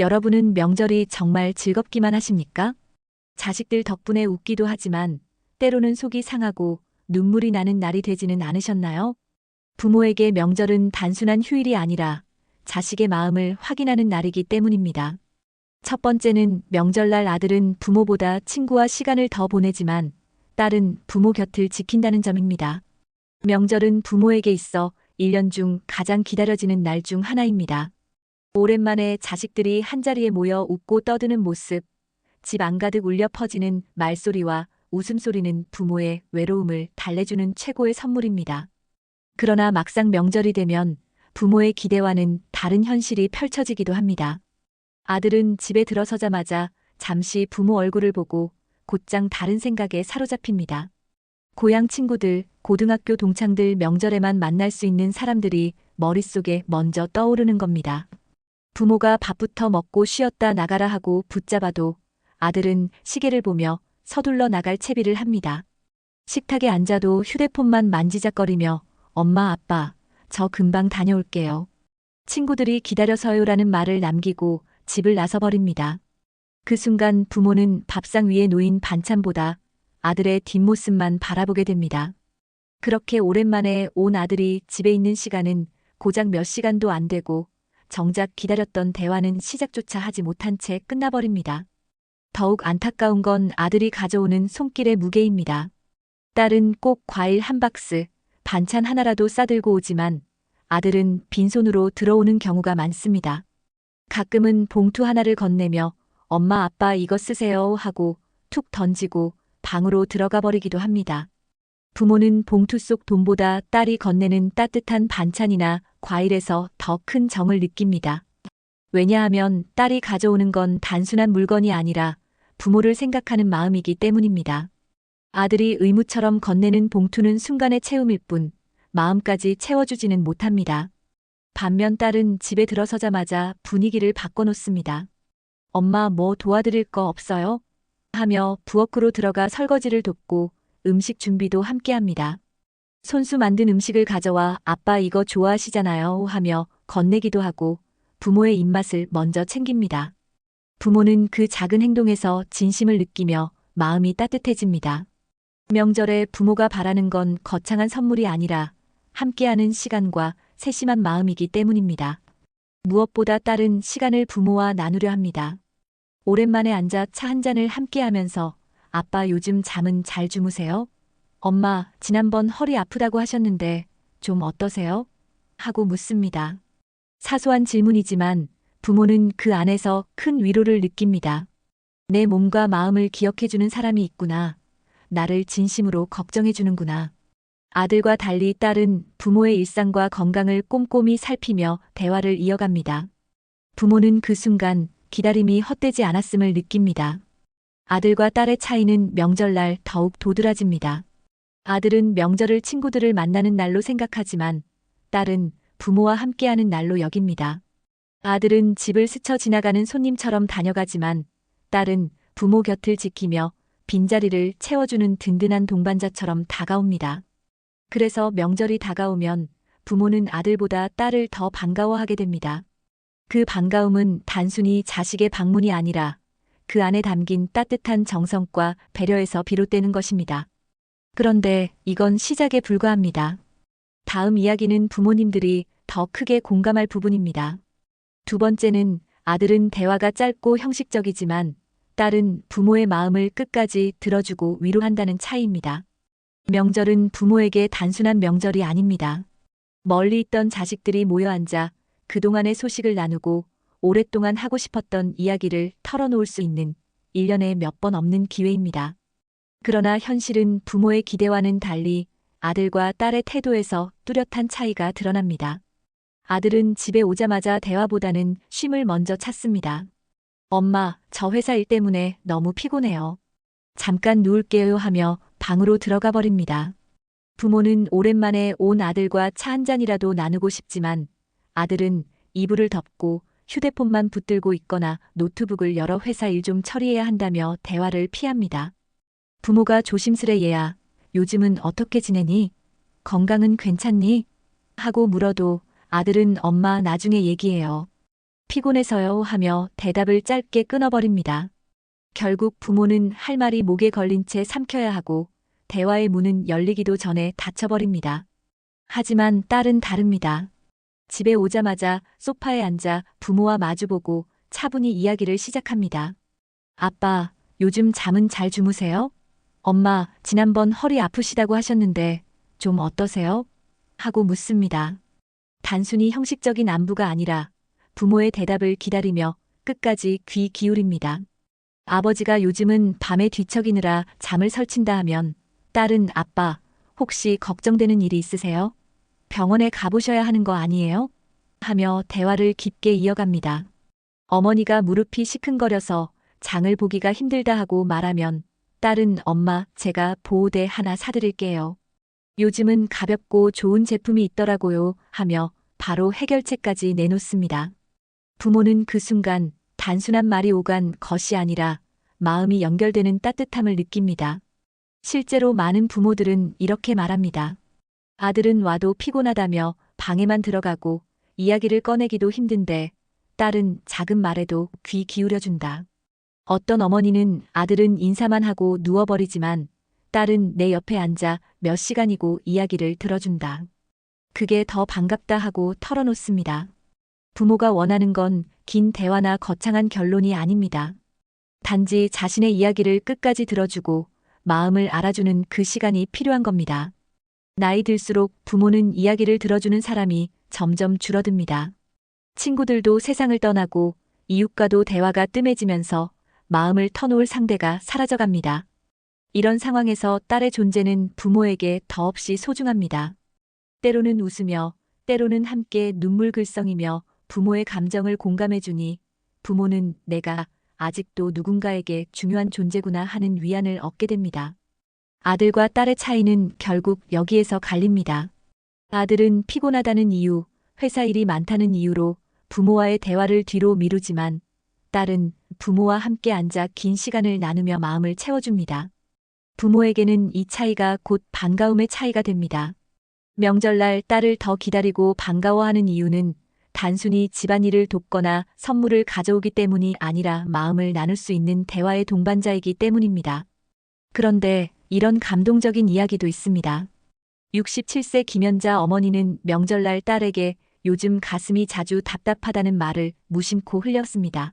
여러분은 명절이 정말 즐겁기만 하십니까? 자식들 덕분에 웃기도 하지만 때로는 속이 상하고 눈물이 나는 날이 되지는 않으셨나요? 부모에게 명절은 단순한 휴일이 아니라 자식의 마음을 확인하는 날이기 때문입니다. 첫 번째는 명절날 아들은 부모보다 친구와 시간을 더 보내지만 딸은 부모 곁을 지킨다는 점입니다. 명절은 부모에게 있어 1년 중 가장 기다려지는 날 중 하나입니다. 오랜만에 자식들이 한자리에 모여 웃고 떠드는 모습, 집 안가득 울려 퍼지는 말소리와 웃음소리는 부모의 외로움을 달래주는 최고의 선물입니다. 그러나 막상 명절이 되면 부모의 기대와는 다른 현실이 펼쳐지기도 합니다. 아들은 집에 들어서자마자 잠시 부모 얼굴을 보고 곧장 다른 생각에 사로잡힙니다. 고향 친구들, 고등학교 동창들 명절에만 만날 수 있는 사람들이 머릿속에 먼저 떠오르는 겁니다. 부모가 밥부터 먹고 쉬었다 나가라 하고 붙잡아도 아들은 시계를 보며 서둘러 나갈 채비를 합니다. 식탁에 앉아도 휴대폰만 만지작거리며 엄마 아빠 저 금방 다녀올게요. 친구들이 기다려서요라는 말을 남기고 집을 나서버립니다. 그 순간 부모는 밥상 위에 놓인 반찬보다 아들의 뒷모습만 바라보게 됩니다. 그렇게 오랜만에 온 아들이 집에 있는 시간은 고작 몇 시간도 안 되고 정작 기다렸던 대화는 시작조차 하지 못한 채 끝나버립니다. 더욱 안타까운 건 아들이 가져오는 손길의 무게입니다. 딸은 꼭 과일 한 박스, 반찬 하나라도 싸들고 오지만 아들은 빈손으로 들어오는 경우가 많습니다. 가끔은 봉투 하나를 건네며 엄마 아빠 이거 쓰세요 하고 툭 던지고 방으로 들어가 버리기도 합니다. 부모는 봉투 속 돈보다 딸이 건네는 따뜻한 반찬이나 과일에서 더 큰 정을 느낍니다. 왜냐하면 딸이 가져오는 건 단순한 물건이 아니라 부모를 생각하는 마음이기 때문입니다. 아들이 의무처럼 건네는 봉투는 순간의 채움일 뿐 마음까지 채워주지는 못합니다. 반면 딸은 집에 들어서자마자 분위기를 바꿔놓습니다. 엄마 뭐 도와드릴 거 없어요? 하며 부엌으로 들어가 설거지를 돕고 음식 준비도 함께 합니다. 손수 만든 음식을 가져와 아빠 이거 좋아하시잖아요 하며 건네기도 하고 부모의 입맛을 먼저 챙깁니다. 부모는 그 작은 행동에서 진심을 느끼며 마음이 따뜻해집니다. 명절에 부모가 바라는 건 거창한 선물이 아니라 함께하는 시간과 세심한 마음이기 때문입니다. 무엇보다 딸은 시간을 부모와 나누려 합니다. 오랜만에 앉아 차 한 잔을 함께 하면서 아빠 요즘 잠은 잘 주무세요? 엄마, 지난번 허리 아프다고 하셨는데 좀 어떠세요? 하고 묻습니다. 사소한 질문이지만 부모는 그 안에서 큰 위로를 느낍니다. 내 몸과 마음을 기억해주는 사람이 있구나. 나를 진심으로 걱정해주는구나. 아들과 달리 딸은 부모의 일상과 건강을 꼼꼼히 살피며 대화를 이어갑니다. 부모는 그 순간 기다림이 헛되지 않았음을 느낍니다. 아들과 딸의 차이는 명절날 더욱 도드라집니다. 아들은 명절을 친구들을 만나는 날로 생각하지만 딸은 부모와 함께하는 날로 여깁니다. 아들은 집을 스쳐 지나가는 손님처럼 다녀가지만 딸은 부모 곁을 지키며 빈자리를 채워주는 든든한 동반자처럼 다가옵니다. 그래서 명절이 다가오면 부모는 아들보다 딸을 더 반가워하게 됩니다. 그 반가움은 단순히 자식의 방문이 아니라 그 안에 담긴 따뜻한 정성과 배려에서 비롯되는 것입니다. 그런데 이건 시작에 불과합니다. 다음 이야기는 부모님들이 더 크게 공감할 부분입니다. 두 번째는 아들은 대화가 짧고 형식적이지만 딸은 부모의 마음을 끝까지 들어주고 위로한다는 차이입니다. 명절은 부모에게 단순한 명절이 아닙니다. 멀리 있던 자식들이 모여 앉아 그동안의 소식을 나누고 오랫동안 하고 싶었던 이야기를 털어놓을 수 있는 1년에 몇 번 없는 기회입니다. 그러나 현실은 부모의 기대와는 달리 아들과 딸의 태도에서 뚜렷한 차이가 드러납니다. 아들은 집에 오자마자 대화보다는 쉼을 먼저 찾습니다. 엄마, 저 회사 일 때문에 너무 피곤해요. 잠깐 누울게요 하며 방으로 들어가 버립니다. 부모는 오랜만에 온 아들과 차 한 잔이라도 나누고 싶지만 아들은 이불을 덮고 휴대폰만 붙들고 있거나 노트북을 열어 회사 일 좀 처리해야 한다며 대화를 피합니다. 부모가 조심스레 얘야, 요즘은 어떻게 지내니? 건강은 괜찮니? 하고 물어도 아들은 엄마 나중에 얘기해요. 피곤해서요 하며 대답을 짧게 끊어버립니다. 결국 부모는 할 말이 목에 걸린 채 삼켜야 하고 대화의 문은 열리기도 전에 닫혀버립니다. 하지만 딸은 다릅니다. 집에 오자마자 소파에 앉아 부모와 마주보고 차분히 이야기를 시작합니다. 아빠, 요즘 잠은 잘 주무세요? 엄마, 지난번 허리 아프시다고 하셨는데 좀 어떠세요? 하고 묻습니다. 단순히 형식적인 안부가 아니라 부모의 대답을 기다리며 끝까지 귀 기울입니다. 아버지가 요즘은 밤에 뒤척이느라 잠을 설친다 하면 딸은 아빠, 혹시 걱정되는 일이 있으세요? 병원에 가보셔야 하는 거 아니에요? 하며 대화를 깊게 이어갑니다. 어머니가 무릎이 시큰거려서 장을 보기가 힘들다 하고 말하면 딸은 엄마, 제가 보호대 하나 사드릴게요. 요즘은 가볍고 좋은 제품이 있더라고요 하며 바로 해결책까지 내놓습니다. 부모는 그 순간 단순한 말이 오간 것이 아니라 마음이 연결되는 따뜻함을 느낍니다. 실제로 많은 부모들은 이렇게 말합니다. 아들은 와도 피곤하다며 방에만 들어가고 이야기를 꺼내기도 힘든데 딸은 작은 말에도 귀 기울여준다. 어떤 어머니는 아들은 인사만 하고 누워버리지만 딸은 내 옆에 앉아 몇 시간이고 이야기를 들어준다. 그게 더 반갑다 하고 털어놓습니다. 부모가 원하는 건 긴 대화나 거창한 결론이 아닙니다. 단지 자신의 이야기를 끝까지 들어주고 마음을 알아주는 그 시간이 필요한 겁니다. 나이 들수록 부모는 이야기를 들어주는 사람이 점점 줄어듭니다. 친구들도 세상을 떠나고 이웃과도 대화가 뜸해지면서 마음을 터놓을 상대가 사라져갑니다. 이런 상황에서 딸의 존재는 부모에게 더없이 소중합니다. 때로는 웃으며 때로는 함께 눈물글썽이며 부모의 감정을 공감해주니 부모는 내가 아직도 누군가에게 중요한 존재구나 하는 위안을 얻게 됩니다. 아들과 딸의 차이는 결국 여기에서 갈립니다. 아들은 피곤하다는 이유, 회사 일이 많다는 이유로 부모와의 대화를 뒤로 미루지만 딸은 부모와 함께 앉아 긴 시간을 나누며 마음을 채워줍니다. 부모에게는 이 차이가 곧 반가움의 차이가 됩니다. 명절날 딸을 더 기다리고 반가워하는 이유는 단순히 집안일을 돕거나 선물을 가져오기 때문이 아니라 마음을 나눌 수 있는 대화의 동반자이기 때문입니다. 그런데 이런 감동적인 이야기도 있습니다. 67세 김연자 어머니는 명절날 딸에게 요즘 가슴이 자주 답답하다는 말을 무심코 흘렸습니다.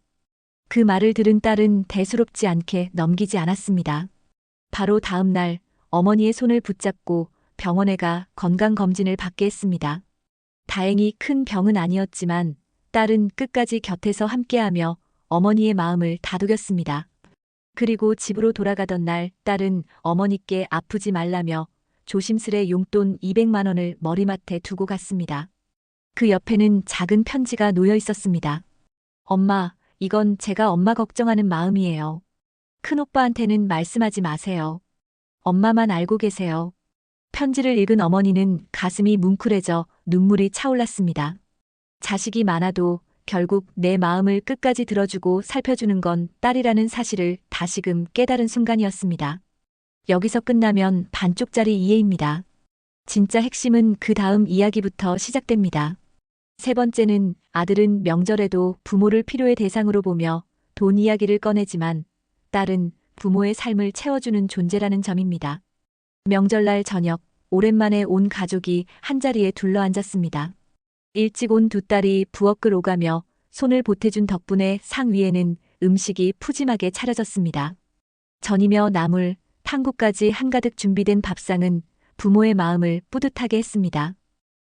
그 말을 들은 딸은 대수롭지 않게 넘기지 않았습니다. 바로 다음 날 어머니의 손을 붙잡고 병원에 가 건강검진을 받게 했습니다. 다행히 큰 병은 아니었지만 딸은 끝까지 곁에서 함께하며 어머니의 마음을 다독였습니다. 그리고 집으로 돌아가던 날 딸은 어머니께 아프지 말라며 조심스레 용돈 200만 원을 머리맡에 두고 갔습니다. 그 옆에는 작은 편지가 놓여 있었습니다. 엄마, 이건 제가 엄마 걱정하는 마음이에요. 큰오빠한테는 말씀하지 마세요. 엄마만 알고 계세요. 편지를 읽은 어머니는 가슴이 뭉클해져 눈물이 차올랐습니다. 자식이 많아도 결국 내 마음을 끝까지 들어주고 살펴주는 건 딸이라는 사실을 다시금 깨달은 순간이었습니다. 여기서 끝나면 반쪽짜리 이해입니다. 진짜 핵심은 그 다음 이야기부터 시작됩니다. 세 번째는 아들은 명절에도 부모를 필요의 대상으로 보며 돈 이야기를 꺼내지만 딸은 부모의 삶을 채워주는 존재라는 점입니다. 명절날 저녁, 오랜만에 온 가족이 한자리에 둘러앉았습니다. 일찍 온 두 딸이 부엌을 오가며 손을 보태준 덕분에 상 위에는 음식이 푸짐하게 차려졌습니다. 전이며 나물, 탕국까지 한가득 준비된 밥상은 부모의 마음을 뿌듯하게 했습니다.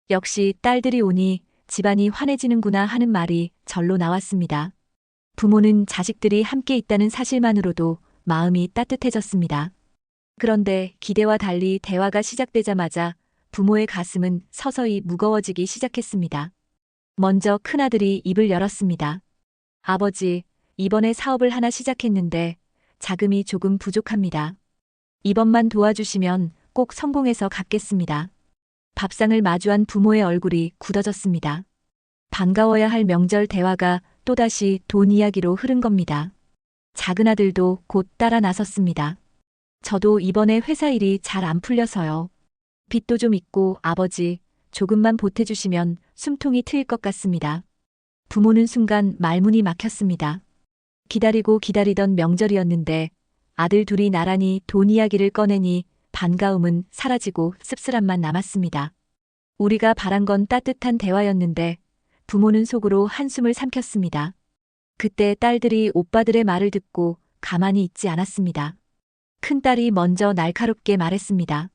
역시 딸들이 오니 집안이 환해지는구나 하는 말이 절로 나왔습니다. 부모는 자식들이 함께 있다는 사실만으로도 마음이 따뜻해졌습니다. 그런데 기대와 달리 대화가 시작되자마자 부모의 가슴은 서서히 무거워지기 시작했습니다. 먼저 큰아들이 입을 열었습니다. 아버지, 이번에 사업을 하나 시작했는데 자금이 조금 부족합니다. 이번만 도와주시면 꼭 성공해서 갚겠습니다. 밥상을 마주한 부모의 얼굴이 굳어졌습니다. 반가워야 할 명절 대화가 또다시 돈 이야기로 흐른 겁니다. 작은 아들도 곧 따라 나섰습니다. 저도 이번에 회사 일이 잘 안 풀려서요. 빚도 좀 있고 아버지, 조금만 보태주시면 숨통이 트일 것 같습니다. 부모는 순간 말문이 막혔습니다. 기다리고 기다리던 명절이었는데 아들 둘이 나란히 돈 이야기를 꺼내니 반가움은 사라지고 씁쓸함만 남았습니다. 우리가 바란 건 따뜻한 대화였는데 부모는 속으로 한숨을 삼켰습니다. 그때 딸들이 오빠들의 말을 듣고 가만히 있지 않았습니다. 큰딸이 먼저 날카롭게 말했습니다.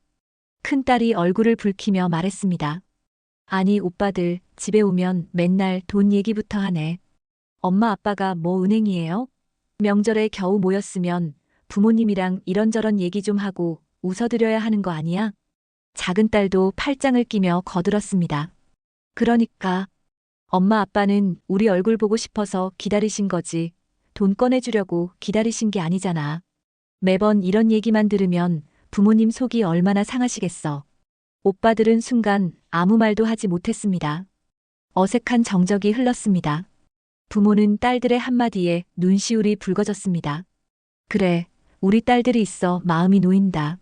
큰딸이 얼굴을 붉히며 말했습니다. 아니, 오빠들, 집에 오면 맨날 돈 얘기부터 하네. 엄마 아빠가 뭐 은행이에요? 명절에 겨우 모였으면 부모님이랑 이런저런 얘기 좀 하고 웃어드려야 하는 거 아니야? 작은 딸도 팔짱을 끼며 거들었습니다. 그러니까 엄마 아빠는 우리 얼굴 보고 싶어서 기다리신 거지. 돈 꺼내주려고 기다리신 게 아니잖아. 매번 이런 얘기만 들으면 부모님 속이 얼마나 상하시겠어. 오빠들은 순간 아무 말도 하지 못했습니다. 어색한 정적이 흘렀습니다. 부모는 딸들의 한마디에 눈시울이 붉어졌습니다. 그래, 우리 딸들이 있어 마음이 놓인다.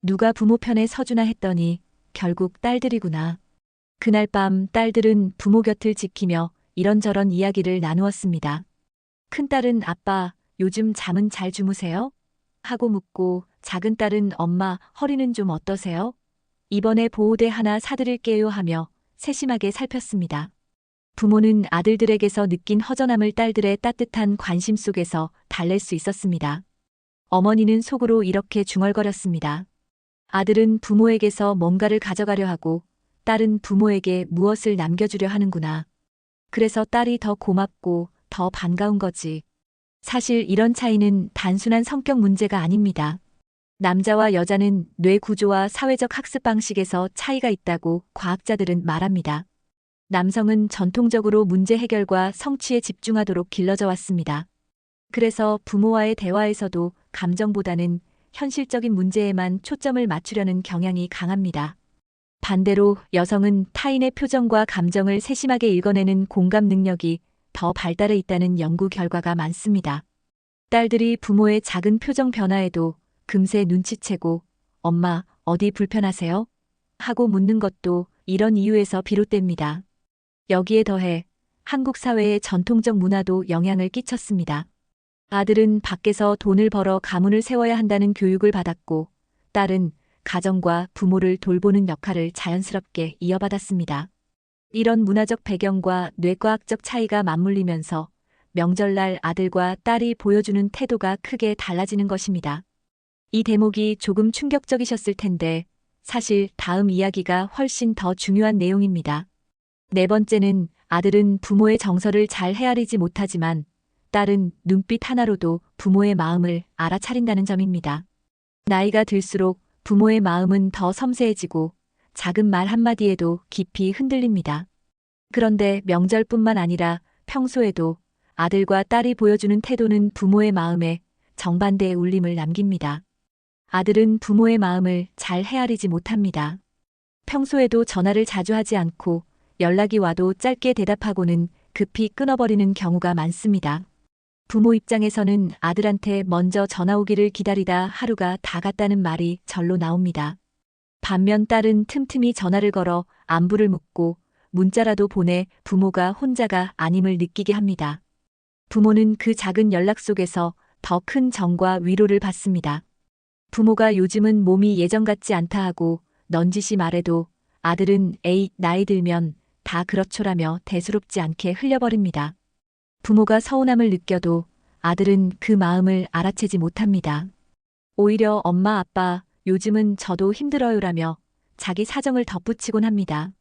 누가 부모 편에 서주나 했더니 결국 딸들이구나. 그날 밤 딸들은 부모 곁을 지키며 이런저런 이야기를 나누었습니다. 큰딸은 아빠, 요즘 잠은 잘 주무세요? 하고 묻고 작은 딸은 엄마, 허리는 좀 어떠세요? 이번에 보호대 하나 사드릴게요 하며 세심하게 살폈습니다. 부모는 아들들에게서 느낀 허전함을 딸들의 따뜻한 관심 속에서 달랠 수 있었습니다. 어머니는 속으로 이렇게 중얼거렸습니다. 아들은 부모에게서 뭔가를 가져가려 하고 딸은 부모에게 무엇을 남겨주려 하는구나. 그래서 딸이 더 고맙고 더 반가운 거지. 사실 이런 차이는 단순한 성격 문제가 아닙니다. 남자와 여자는 뇌 구조와 사회적 학습 방식에서 차이가 있다고 과학자들은 말합니다. 남성은 전통적으로 문제 해결과 성취에 집중하도록 길러져 왔습니다. 그래서 부모와의 대화에서도 감정보다는 현실적인 문제에만 초점을 맞추려는 경향이 강합니다. 반대로 여성은 타인의 표정과 감정을 세심하게 읽어내는 공감 능력이 더 발달해 있다는 연구 결과가 많습니다. 딸들이 부모의 작은 표정 변화에도 금세 눈치채고 엄마 어디 불편하세요? 하고 묻는 것도 이런 이유에서 비롯됩니다. 여기에 더해 한국 사회의 전통적 문화도 영향을 끼쳤습니다. 아들은 밖에서 돈을 벌어 가문을 세워야 한다는 교육을 받았고 딸은 가정과 부모를 돌보는 역할을 자연스럽게 이어받았습니다. 이런 문화적 배경과 뇌과학적 차이가 맞물리면서 명절날 아들과 딸이 보여주는 태도가 크게 달라지는 것입니다. 이 대목이 조금 충격적이셨을 텐데 사실 다음 이야기가 훨씬 더 중요한 내용입니다. 네 번째는 아들은 부모의 정서를 잘 헤아리지 못하지만 딸은 눈빛 하나로도 부모의 마음을 알아차린다는 점입니다. 나이가 들수록 부모의 마음은 더 섬세해지고 작은 말 한마디에도 깊이 흔들립니다. 그런데 명절뿐만 아니라 평소에도 아들과 딸이 보여주는 태도는 부모의 마음에 정반대의 울림을 남깁니다. 아들은 부모의 마음을 잘 헤아리지 못합니다. 평소에도 전화를 자주 하지 않고 연락이 와도 짧게 대답하고는 급히 끊어버리는 경우가 많습니다. 부모 입장에서는 아들한테 먼저 전화 오기를 기다리다 하루가 다 갔다는 말이 절로 나옵니다. 반면 딸은 틈틈이 전화를 걸어 안부를 묻고 문자라도 보내 부모가 혼자가 아님을 느끼게 합니다. 부모는 그 작은 연락 속에서 더 큰 정과 위로를 받습니다. 부모가 요즘은 몸이 예전 같지 않다 하고 넌지시 말해도 아들은 에이, 나이 들면 다 그렇죠라며 대수롭지 않게 흘려버립니다. 부모가 서운함을 느껴도 아들은 그 마음을 알아채지 못합니다. 오히려 엄마 아빠 요즘은 저도 힘들어요라며 자기 사정을 덧붙이곤 합니다.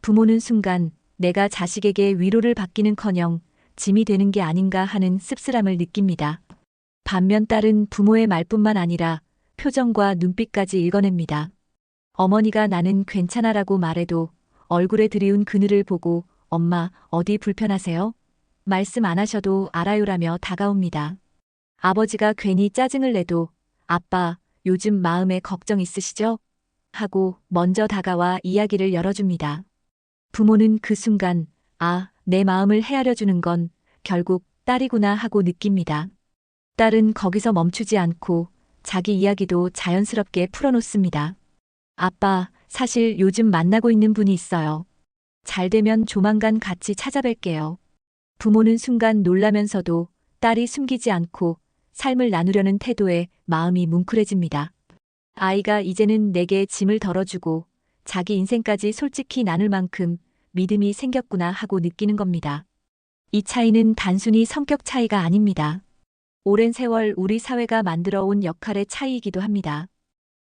부모는 순간 내가 자식에게 위로를 받기는커녕 짐이 되는 게 아닌가 하는 씁쓸함을 느낍니다. 반면 딸은 부모의 말뿐만 아니라 표정과 눈빛까지 읽어냅니다. 어머니가 나는 괜찮아라고 말해도 얼굴에 드리운 그늘을 보고 엄마 어디 불편하세요? 말씀 안 하셔도 알아요라며 다가옵니다. 아버지가 괜히 짜증을 내도 아빠 요즘 마음에 걱정 있으시죠? 하고 먼저 다가와 이야기를 열어줍니다. 부모는 그 순간 아, 내 마음을 헤아려 주는 건 결국 딸이구나 하고 느낍니다. 딸은 거기서 멈추지 않고 자기 이야기도 자연스럽게 풀어놓습니다. 아빠, 사실 요즘 만나고 있는 분이 있어요. 잘 되면 조만간 같이 찾아뵐게요. 부모는 순간 놀라면서도 딸이 숨기지 않고 삶을 나누려는 태도에 마음이 뭉클해집니다. 아이가 이제는 내게 짐을 덜어주고 자기 인생까지 솔직히 나눌 만큼 믿음이 생겼구나 하고 느끼는 겁니다. 이 차이는 단순히 성격 차이가 아닙니다. 오랜 세월 우리 사회가 만들어 온 역할의 차이이기도 합니다.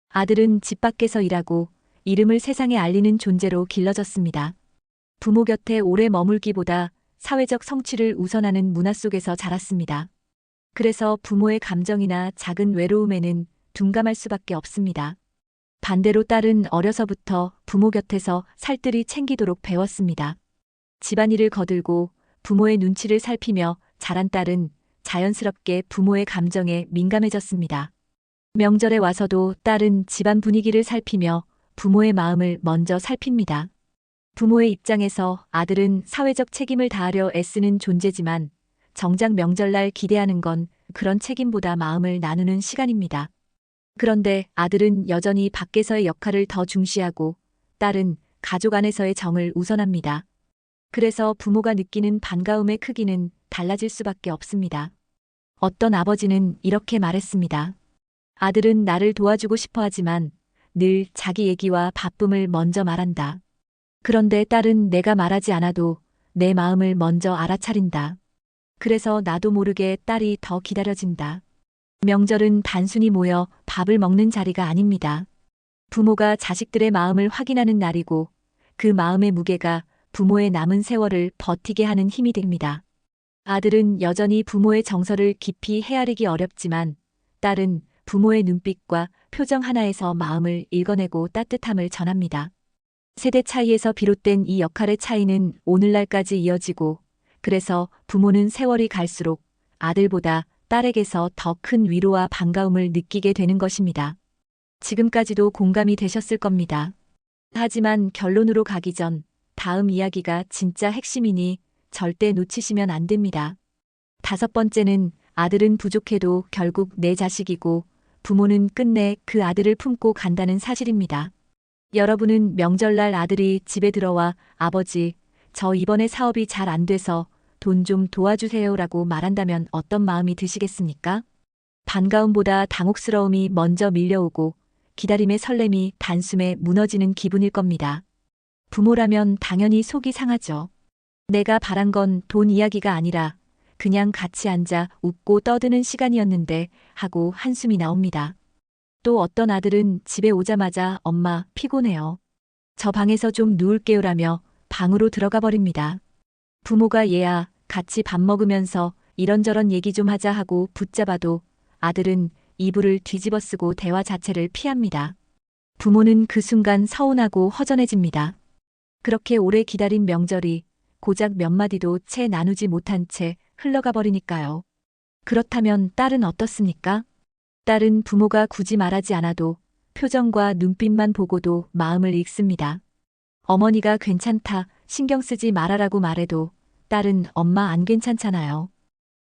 아들은 집 밖에서 일하고 이름을 세상에 알리는 존재로 길러졌습니다. 부모 곁에 오래 머물기보다 사회적 성취를 우선하는 문화 속에서 자랐습니다. 그래서 부모의 감정이나 작은 외로움에는 둔감할 수밖에 없습니다. 반대로 딸은 어려서부터 부모 곁에서 살뜰히 챙기도록 배웠습니다. 집안일을 거들고 부모의 눈치를 살피며 자란 딸은 자연스럽게 부모의 감정에 민감해졌습니다. 명절에 와서도 딸은 집안 분위기를 살피며 부모의 마음을 먼저 살핍니다. 부모의 입장에서 아들은 사회적 책임을 다하려 애쓰는 존재지만 정작 명절날 기대하는 건 그런 책임보다 마음을 나누는 시간입니다. 그런데 아들은 여전히 밖에서의 역할을 더 중시하고 딸은 가족 안에서의 정을 우선합니다. 그래서 부모가 느끼는 반가움의 크기는 달라질 수밖에 없습니다. 어떤 아버지는 이렇게 말했습니다. 아들은 나를 도와주고 싶어 하지만 늘 자기 얘기와 바쁨을 먼저 말한다. 그런데 딸은 내가 말하지 않아도 내 마음을 먼저 알아차린다. 그래서 나도 모르게 딸이 더 기다려진다. 명절은 단순히 모여 밥을 먹는 자리가 아닙니다. 부모가 자식들의 마음을 확인하는 날이고 그 마음의 무게가 부모의 남은 세월을 버티게 하는 힘이 됩니다. 아들은 여전히 부모의 정서를 깊이 헤아리기 어렵지만 딸은 부모의 눈빛과 표정 하나에서 마음을 읽어내고 따뜻함을 전합니다. 세대 차이에서 비롯된 이 역할의 차이는 오늘날까지 이어지고 그래서 부모는 세월이 갈수록 아들보다 딸에게서 더 큰 위로와 반가움을 느끼게 되는 것입니다. 지금까지도 공감이 되셨을 겁니다. 하지만 결론으로 가기 전 다음 이야기가 진짜 핵심이니 절대 놓치시면 안 됩니다. 다섯 번째는 아들은 부족해도 결국 내 자식이고 부모는 끝내 그 아들을 품고 간다는 사실입니다. 여러분은 명절날 아들이 집에 들어와 아버지, 저 이번에 사업이 잘 안 돼서 돈 좀 도와주세요 라고 말한다면 어떤 마음이 드시겠습니까? 반가움보다 당혹스러움이 먼저 밀려오고 기다림의 설렘이 단숨에 무너지는 기분일 겁니다. 부모라면 당연히 속이 상하죠. 내가 바란 건 돈 이야기가 아니라 그냥 같이 앉아 웃고 떠드는 시간이었는데 하고 한숨이 나옵니다. 또 어떤 아들은 집에 오자마자 엄마 피곤해요. 저 방에서 좀 누울게요라며 방으로 들어가 버립니다. 부모가 얘야 같이 밥 먹으면서 이런저런 얘기 좀 하자 하고 붙잡아도 아들은 이불을 뒤집어 쓰고 대화 자체를 피합니다. 부모는 그 순간 서운하고 허전해집니다. 그렇게 오래 기다린 명절이 고작 몇 마디도 채 나누지 못한 채 흘러가 버리니까요. 그렇다면 딸은 어떻습니까? 딸은 부모가 굳이 말하지 않아도 표정과 눈빛만 보고도 마음을 읽습니다. 어머니가 괜찮다, 신경 쓰지 말아라고 말해도 딸은 엄마 안 괜찮잖아요.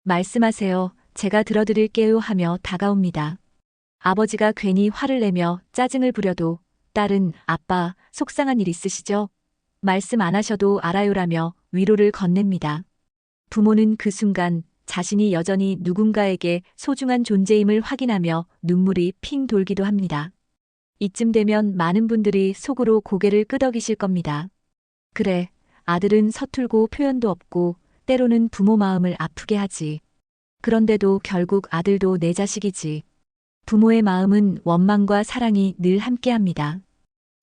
말씀하세요. 제가 들어드릴게요 하며 다가옵니다. 아버지가 괜히 화를 내며 짜증을 부려도 딸은 아빠, 속상한 일 있으시죠? 말씀 안 하셔도 알아요라며 위로를 건넵니다. 부모는 그 순간 자신이 여전히 누군가에게 소중한 존재임을 확인하며 눈물이 핑 돌기도 합니다. 이쯤 되면 많은 분들이 속으로 고개를 끄덕이실 겁니다. 그래, 아들은 서툴고 표현도 없고 때로는 부모 마음을 아프게 하지. 그런데도 결국 아들도 내 자식이지. 부모의 마음은 원망과 사랑이 늘 함께 합니다.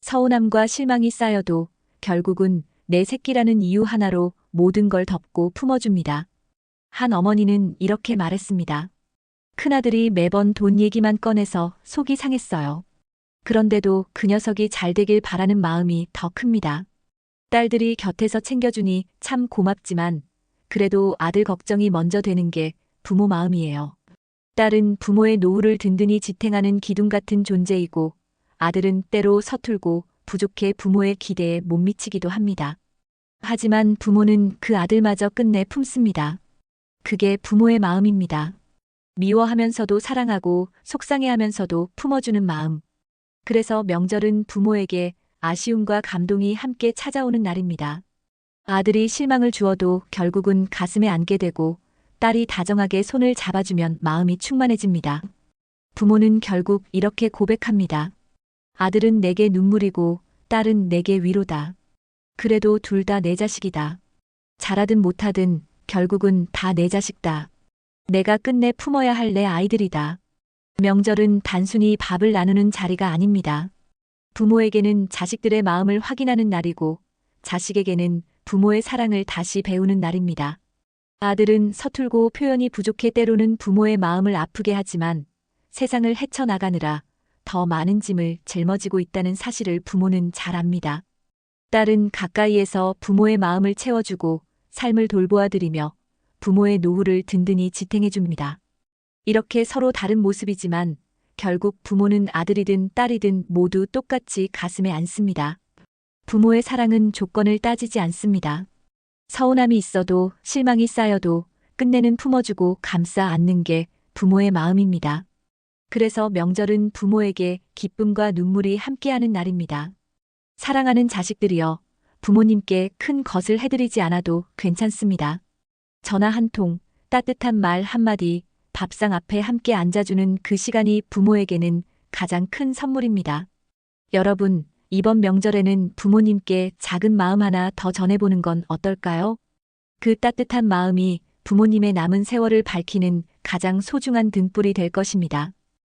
서운함과 실망이 쌓여도 결국은 내 새끼라는 이유 하나로 모든 걸 덮고 품어줍니다. 한 어머니는 이렇게 말했습니다. 큰아들이 매번 돈 얘기만 꺼내서 속이 상했어요. 그런데도 그 녀석이 잘 되길 바라는 마음이 더 큽니다. 딸들이 곁에서 챙겨주니 참 고맙지만 그래도 아들 걱정이 먼저 되는 게 부모 마음이에요. 딸은 부모의 노후를 든든히 지탱하는 기둥 같은 존재이고 아들은 때로 서툴고 부족해 부모의 기대에 못 미치기도 합니다. 하지만 부모는 그 아들마저 끝내 품습니다. 그게 부모의 마음입니다. 미워하면서도 사랑하고 속상해하면서도 품어주는 마음. 그래서 명절은 부모에게 아쉬움과 감동이 함께 찾아오는 날입니다. 아들이 실망을 주어도 결국은 가슴에 안게 되고 딸이 다정하게 손을 잡아주면 마음이 충만해집니다. 부모는 결국 이렇게 고백합니다. 아들은 내게 눈물이고 딸은 내게 위로다. 그래도 둘 다 내 자식이다. 잘하든 못하든 결국은 다 내 자식다. 내가 끝내 품어야 할 내 아이들이다. 명절은 단순히 밥을 나누는 자리가 아닙니다. 부모에게는 자식들의 마음을 확인하는 날이고 자식에게는 부모의 사랑을 다시 배우는 날입니다. 아들은 서툴고 표현이 부족해 때로는 부모의 마음을 아프게 하지만 세상을 헤쳐나가느라 더 많은 짐을 짊어지고 있다는 사실을 부모는 잘 압니다. 딸은 가까이에서 부모의 마음을 채워주고 삶을 돌보아 드리며 부모의 노후를 든든히 지탱해 줍니다. 이렇게 서로 다른 모습이지만 결국 부모는 아들이든 딸이든 모두 똑같이 가슴에 안습니다. 부모의 사랑은 조건을 따지지 않습니다. 서운함이 있어도 실망이 쌓여도 끝내는 품어주고 감싸 안는 게 부모의 마음입니다. 그래서 명절은 부모에게 기쁨과 눈물이 함께하는 날입니다. 사랑하는 자식들이여 부모님께 큰 것을 해드리지 않아도 괜찮습니다. 전화 한 통, 따뜻한 말 한마디, 밥상 앞에 함께 앉아주는 그 시간이 부모에게는 가장 큰 선물입니다. 여러분, 이번 명절에는 부모님께 작은 마음 하나 더 전해보는 건 어떨까요? 그 따뜻한 마음이 부모님의 남은 세월을 밝히는 가장 소중한 등불이 될 것입니다.